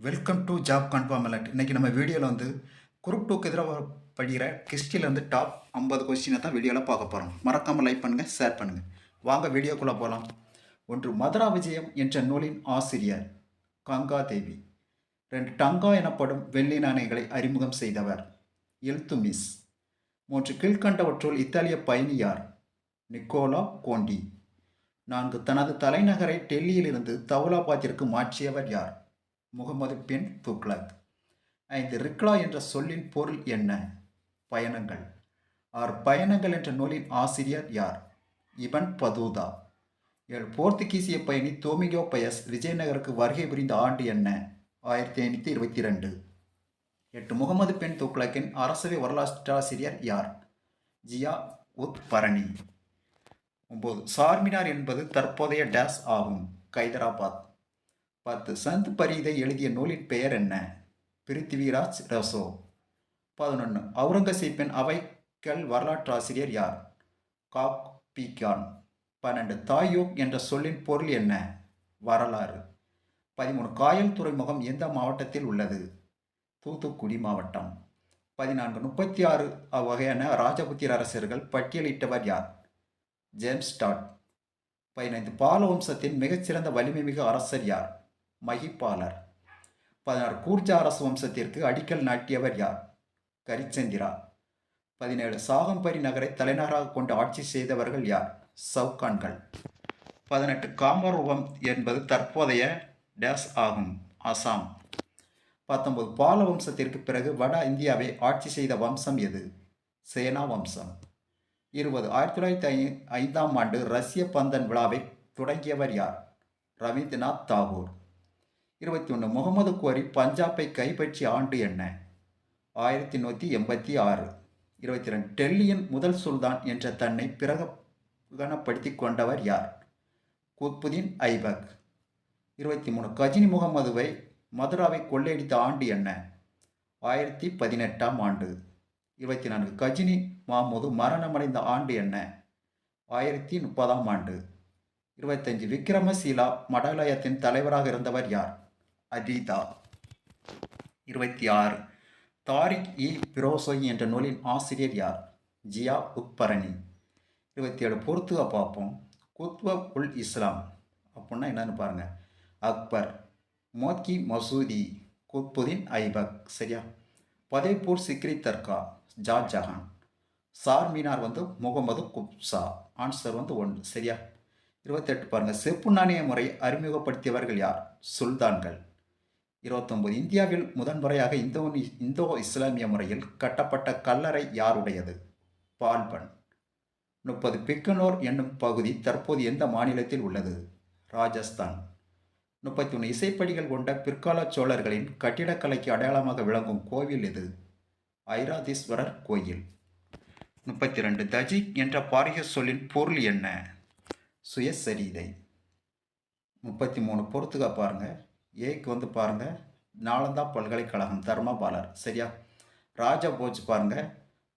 Welcome to job confirm alert இன்றைக்கி நம்ம வீடியோவில் வந்து குரூப் டூக்கு எதிராக படிக்கிற கிறிஸ்டிலேருந்து டாப் ஐம்பது கொஸ்டினை தான் வீடியோவில் பார்க்க போகிறோம் மறக்காமல் லைக் பண்ணுங்கள் ஷேர் பண்ணுங்கள் வாங்க வீடியோக்குள்ளே போகலாம் ஒன்று மதுரா விஜயம் என்ற நூலின் ஆசிரியர் கங்கா தேவி ரெண்டு டங்கா எனப்படும் வெள்ளி நாணயங்களை அறிமுகம் செய்தவர் இல்துமிஸ் மூன்று கீழ்கண்டவற்றுள் இத்தாலிய பயணியார் நிக்கோலா கோண்டி. நான்கு தனது தலைநகரை டெல்லியிலிருந்து தவுலாபாத்திற்கு மாற்றியவர் யார்? முகமது பின் துக்ளக் ஐந்து ரிக்லா என்ற சொல்லின் பொருள் என்ன? பயணங்கள். ஆர் பயணங்கள் என்ற நூலின் ஆசிரியர் யார்? இவன் பதூதா. ஏழு போர்த்துகீசிய பயணி தோமிகோ பயஸ் விஜயநகருக்கு வருகை புரிந்த ஆண்டு என்ன? ஆயிரத்தி ஐநூற்றி இருபத்தி ரெண்டு எட்டு முகமது பெண் துக்ளக்கின் அரசவை வரலாற்றாசிரியர் யார்? ஜியா உத் பரணி. ஒம்பது சார்மினார் என்பது தற்போதைய டேஸ் ஆகும். கைதராபாத். பத்து சந்த் பரீதை எழுதிய நூலின் பெயர் என்ன? பிருத்திவிராஜ் ரசோ. பதினொன்று அவுரங்கசீப்பின் அவைக்கல் வரலாற்றாசிரியர் யார்? காக் பீக்யான் பன்னெண்டு. தாயோக் என்ற சொல்லின் பொருள் என்ன? வரலாறு. பதிமூணு. காயல் துறைமுகம் எந்த மாவட்டத்தில் உள்ளது? தூத்துக்குடி மாவட்டம். பதினான்கு. முப்பத்தி ஆறு அவ்வகையான ராஜபுத்திர அரசர்கள் பட்டியலிட்டவர் யார்? James Tod. பதினைந்து. பாலவம்சத்தின் மிகச்சிறந்த வலிமை மிகு அரசர் யார்? மகிப்பாளர். பதினாறு கூர்ஜா அரசு வம்சத்திற்கு அடிக்கல் நாட்டியவர் யார்? கரிச்சந்திரா. பதினேழு சாகம்பரி நகரை தலைநகராக கொண்டு ஆட்சி செய்தவர்கள் யார்? சவுகான்கள். பதினெட்டு காமரூபம் என்பது தற்போதைய டேஸ் ஆகும் அசாம். பத்தொன்பது பால வம்சத்திற்கு பிறகு வட இந்தியாவை ஆட்சி செய்த வம்சம் எது? சேனா வம்சம். இருபது ஆயிரத்தி தொள்ளாயிரத்தி ஐ ஐந்தாம் ஆண்டு ரஷ்ய பந்தன் விழாவை தொடங்கியவர் யார்? ரவீந்திரநாத் தாகூர். இருபத்தி ஒன்று முகமது கோரி பஞ்சாபை கைப்பற்றிய ஆண்டு என்ன? ஆயிரத்தி நூற்றி எண்பத்தி ஆறு. இருபத்தி ரெண்டு. டெல்லியின் முதல் சுல்தான் என்ற தன்னை பிரகடனப்படுத்தி கொண்டவர் யார்? குத்புதீன் ஐபக். இருபத்தி மூணு. கஜினி முகமதுவை மதுராவை கொள்ளையடித்த ஆண்டு என்ன? ஆயிரத்தி பதினெட்டாம் ஆண்டு. இருபத்தி நான்கு. கஜினி மாமூது மரணமடைந்த ஆண்டு என்ன? ஆயிரத்தி முப்பதாம் ஆண்டு. இருபத்தஞ்சு விக்ரமசீலா மடாலயத்தின் தலைவராக இருந்தவர் யார்? அதீதா இருபத்தி ஆறு. தாரிக் இ. பிரோசோய் என்ற நூலின் ஆசிரியர் யார்? ஜியா உக்பரணி இருபத்தி ஏழு. பொறுத்துக பார்ப்போம். குத்வ உல் இஸ்லாம். அப்படின்னா என்னன்னு பாருங்கள் அக்பர். மோத்கி மசூதி. குத்புதீன் ஐபக். சரியா? பதேபூர் சிக்ரி தர்கா. ஜாஜஹான் சார் மீனார் வந்து முகமது குப்சா. ஆன்சர் வந்து ஒன்று. சரியா? இருபத்தெட்டு பாருங்கள் செப்பு நாணய முறை அறிமுகப்படுத்தியவர்கள் யார்? சுல்தான்கள். இருபத்தொன்பது. இந்தியாவில் முதன்முறையாக இந்தோ இந்தோ இஸ்லாமிய முறையில் கட்டப்பட்ட கல்லறை யாருடையது? பால்பன். முப்பது. பிக்கனோர் என்னும் பகுதி தற்போது எந்த மாநிலத்தில் உள்ளது? ராஜஸ்தான். முப்பத்தி ஒன்று இசைப்படிகள் கொண்ட பிற்கால சோழர்களின் கட்டிடக்கலைக்கு அடையாளமாக விளங்கும் கோவில் இது ஐராதீஸ்வரர் கோயில். முப்பத்தி ரெண்டு தஜிக் என்ற பாரிய சொல்லின் பொருள் என்ன? சுயசரிதை. முப்பத்தி மூணு பொறுத்துக்க பாருங்கள் ஏக்கு வந்து பாருங்கள் நாலந்தா பல்கலைக்கழகம் தர்மபாலர் சரியா? ராஜபோஜ் பாருங்கள்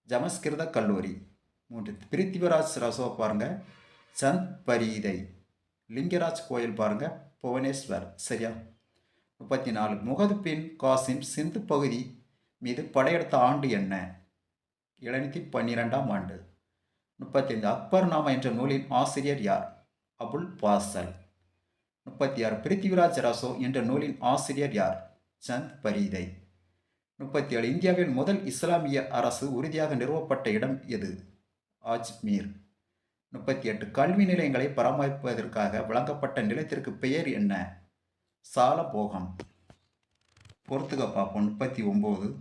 ஜமஸ்கிருத கல்லூரி மூன்று பிரித்திவிராஜ் ரசோ பாருங்கள் சந்த் பரீதை லிங்கராஜ் கோயில் பாருங்கள் புவனேஸ்வர் சரியா? முப்பத்தி நாலு முகது பின் காசிம் சிந்து பகுதி மீது படையெடுத்த ஆண்டு என்ன? எழுநூற்றி பன்னிரெண்டாம் ஆண்டு. முப்பத்தைந்து அக்பர் நாமா என்ற நூலின் ஆசிரியர் யார்? அபுல் பாசல். முப்பத்தி ஆறு பிருத்திவிராஜ் ரசோ என்ற நூலின் ஆசிரியர் யார்? சந்த் பரீதை. முப்பத்தி ஏழு இந்தியாவின் முதல் இஸ்லாமிய அரசு உறுதியாக நிறுவப்பட்ட இடம் எது? அஜ்மீர். முப்பத்தி எட்டு கல்வி நிலையங்களை பராமரிப்பதற்காக வழங்கப்பட்ட நிலத்திற்கு பெயர் என்ன? சாலபோகம். பொறுத்துக பார்ப்போம். முப்பத்தி ஒம்பது.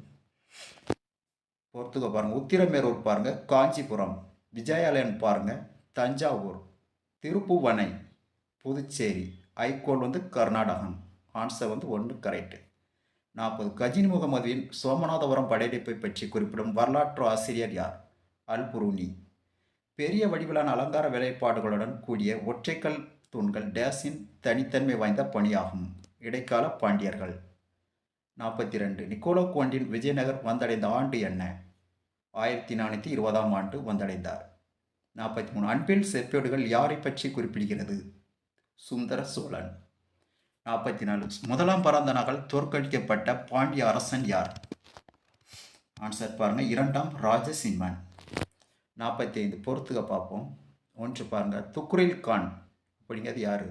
பொறுத்துக பாருங்கள் உத்திரமேரூர் பாருங்கள் காஞ்சிபுரம். விஜயாலயன் பாருங்கள் தஞ்சாவூர். திருப்புவனை. புதுச்சேரி. ஐகோன் வந்து கர்நாடகம். ஆன்சர் வந்து ஒன்று கரெக்டு நாற்பது. கஜினி முகமதுவின் சோமநாதபுரம் படையெடுப்பை பற்றி குறிப்பிடும் வரலாற்று ஆசிரியர் யார்? அல் புருனி பெரிய வடிவிலான அலங்கார வேலைப்பாடுகளுடன் கூடிய ஒற்றைக்கல் தூண்கள் டேஸின் தனித்தன்மை வாய்ந்த பணியாகும். இடைக்கால பாண்டியர்கள். நாற்பத்தி ரெண்டு நிக்கோலோ கோண்டின் விஜயநகர் வந்தடைந்த ஆண்டு என்ன? ஆயிரத்தி நானூற்றி இருபதாம் ஆண்டு வந்தடைந்தார். நாற்பத்தி மூணு. அன்பில் செப்பேடுகள் யாரை பற்றி குறிப்பிடுகிறது? சுந்தர சோழன். நாற்பத்தி நாலு முதலாம் பரந்த நகல் தோற்கடிக்கப்பட்ட பாண்டிய அரசன் யார்? ஆன்சர் பாருங்கள் இரண்டாம் ராஜசிம்மன். நாற்பத்தி ஐந்து பொறுத்துக்க பார்ப்போம். ஒன்று பாருங்கள் துக்ரில் கான். அப்படிங்கிறது யார்?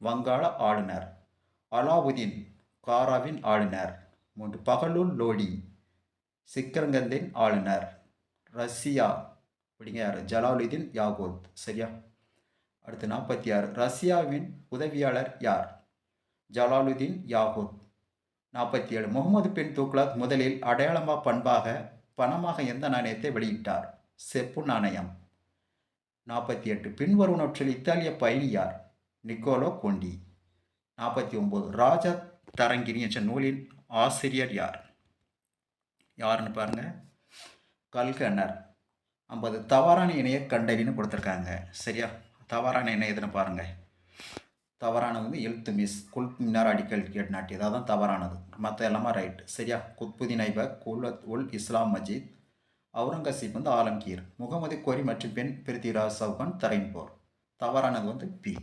வங்காள ஆளுநர். அலாவுதீன் காராவின் ஆளுநர். மூன்று. பகலூர் லோடி. சிக்கரங்கந்தின் ஆளுநர். ரஷ்யா. அப்படிங்க யார்? ஜலாலுதீன் யாகூத். சரியா? அடுத்து நாற்பத்தி ஆறு ரஷ்யாவின் உதவியாளர் யார்? ஜலாலுதீன் யாகூத். நாற்பத்தி ஏழு முகமது பின் துக்ளக் முதலில் அடையாளமா பண்பாக பணமாக எந்த நாணயத்தை வெளியிட்டார்? செப்பு நாணயம். நாற்பத்தி எட்டு பின்வருவனவற்றில் இத்தாலிய பயணி யார்? நிக்கோலோ கொண்டி. நாற்பத்தி ஒம்பது ராஜா தரங்கினி என்ற நூலின் ஆசிரியர் யார்? யாருன்னு பாருங்க. கல்கனர். ஐம்பது. தவறான இணைய கண்டறின்னு கொடுத்துருக்காங்க. சரியா? தவறான என்ன எதுன்னு பாருங்கள் தவறானது வந்து எழுத்து மிஸ் குல் மினார் அடிக்கல் கேட் இதாக தான் தவறானது. மற்ற எல்லாமே ரைட் சரியா? குத்புதீன் ஐபக் குல் உல் இஸ்லாம் மஜீத் அவுரங்கசீப் வந்து ஆலம்கீர். முகமது கோரி மற்றும் பெண் பிருத்திராஜ் சவுகான் தரைன்போர் தவறானது வந்து பி.